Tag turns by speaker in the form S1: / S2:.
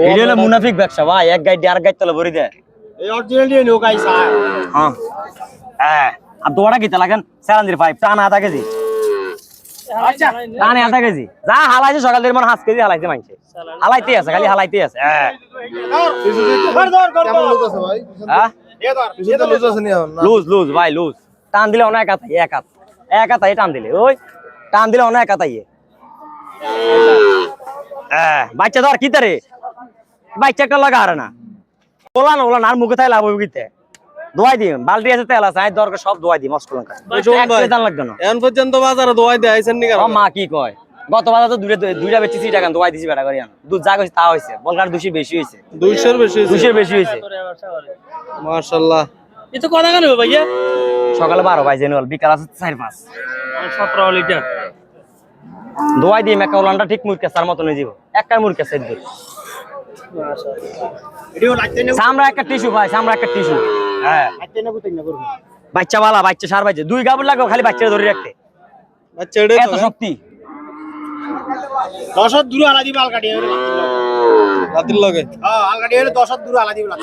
S1: এটা হলো মুনাফিক ব্যবসা ভাই এক গাইড আর গাইড তলে ভরি দেয়।
S2: এই অরিজিনাল দিয়ে নো গাইস
S1: হ্যাঁ। হ্যাঁ। আর দোড়া কিতে লাগেন? স্যালান্দির পাইপ টান আধা কেজি।
S2: আচ্ছা।
S1: টানে আধা কেজি। যা হালাইছে সকাল থেকে মানে হাঁস কেজি হালাইতে মানছে হালাইতে আছে খালি হালাইতে আছে। হ্যাঁ।
S3: লুজ আছে ভাই?
S1: হ্যাঁ?
S2: এ ধর
S3: পিছনে লুজ আছে নি এখন? না?
S1: লুজ লুজ ভাই লুজ টান দিলে অনেক হাত এক হাত এক হাতাই টান দিলে। ওই টান দিলে অনেক হাতাই হ্যাঁ। বাচ্চা ধর কি তারে বাচ্চা একটা লাগা হারে না। ওলা না ওলা না আর মুখে তাই লাভ হইতে দোয়াই দিম বালতি আছে তেল আছে আই দরকার সব দোয়াই দিম। দান লাগবে না।
S4: এখন পর্যন্ত বাজারে দোয়াই দিয়ে আইছেন নি কারণ
S1: মা কি কয়? গত বাজার তো দুইটা দুইটা বেচি টাকা দোয়াই দিছি বেটা করি আনো দুধ যা কইছে তা হইছে বলকার দুশি বেশি হইছে।
S4: দুইশোর বেশি
S1: দুশির বেশি হইছে।
S4: মার্শাল্লাহ
S5: এ তো কথা কেন ভাইয়া?
S1: সকালে বারো বাজে নল বিকাল আছে চার পাঁচ।
S5: সতেরো লিটার।
S1: দোয়াই দিম একটা ওলানটা ঠিক মুরকে সার মতন হয়ে যাব একটা মুরকে
S2: না
S1: সামরা একটা টিস্যু ভাই সামরা একটা টিস্যু। হ্যাঁ।
S2: লাগতে না বুঝতে না করুন
S1: বাচ্চা বালা বাচ্চা সার বাচ্চা। দুই গাবুর লাগো খালি বাচ্চাটা ধরে রাখতে।
S4: বাচ্চা
S1: এত শক্তি।
S2: দশত দূর আলা দিবা আলকাটি
S4: লগে
S2: হ্যাঁ আলকাটি হলে দশত দূর আলা দিবা